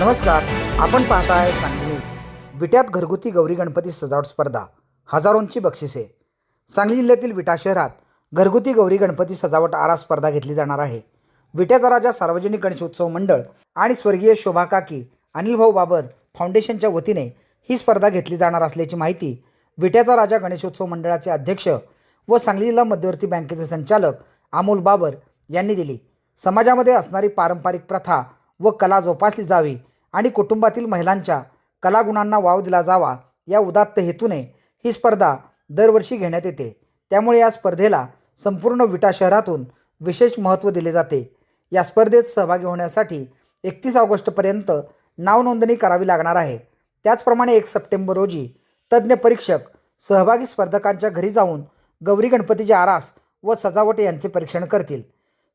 नमस्कार आपण पाहताय सांगली विट्यात घरगुती गौरी गणपती सजावट स्पर्धा हजारोंची बक्षिसे. सांगली जिल्ह्यातील विटा शहरात घरगुती गौरी गणपती सजावट आरा स्पर्धा घेतली जाणार आहे. विट्याचा राजा सार्वजनिक गणेशोत्सव मंडळ आणि स्वर्गीय शोभा काकी अनिलभाऊ बाबर फाउंडेशनच्या वतीने ही स्पर्धा घेतली जाणार असल्याची माहिती विट्याचा राजा गणेशोत्सव मंडळाचे अध्यक्ष व सांगली जिल्हा मध्यवर्ती बँकेचे संचालक अमोल बाबर यांनी दिली. समाजामध्ये असणारी पारंपरिक प्रथा व कला जोपासली जावी आणि कुटुंबातील महिलांच्या कलागुणांना वाव दिला जावा या उदात्त हेतूने ही स्पर्धा दरवर्षी घेण्यात येते. त्यामुळे या स्पर्धेला संपूर्ण विटा शहरातून विशेष महत्त्व दिले जाते. या स्पर्धेत सहभागी होण्यासाठी एकतीस ऑगस्टपर्यंत नावनोंदणी करावी लागणार आहे. त्याचप्रमाणे एक सप्टेंबर रोजी तज्ज्ञ परीक्षक सहभागी स्पर्धकांच्या घरी जाऊन गौरी गणपतीचे आरास व सजावट यांचे परीक्षण करतील.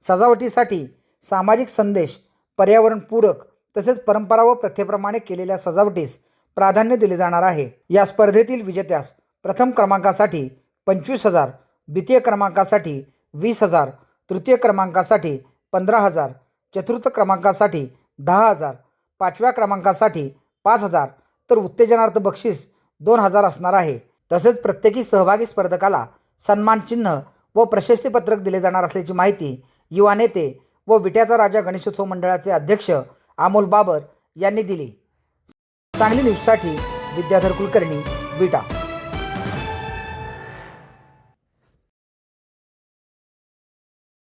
सजावटीसाठी सामाजिक संदेश पर्यावरणपूरक तसेच परंपरा व प्रथेप्रमाणे केलेल्या सजावटीस प्राधान्य दिले जाणार आहे. या स्पर्धेतील विजेत्यास प्रथम क्रमांकासाठी पंचवीस हजार द्वितीय क्रमांकासाठी वीस हजार तृतीय क्रमांकासाठी पंधरा हजार चतुर्थ क्रमांकासाठी दहा हजार पाचव्या क्रमांकासाठी पाच हजार तर उत्तेजनार्थ बक्षीस दोन हजार असणार आहे. तसेच प्रत्येकी सहभागी स्पर्धकाला सन्मानचिन्ह व प्रशस्तीपत्रक दिले जाणार असल्याची माहिती युवा नेते व विट्याचा राजा गणेशोत्सव मंडळाचे अध्यक्ष अमोल बाबर यांनी दिली. सांगली न्यूजसाठी विद्याधर कुलकर्णी विटा.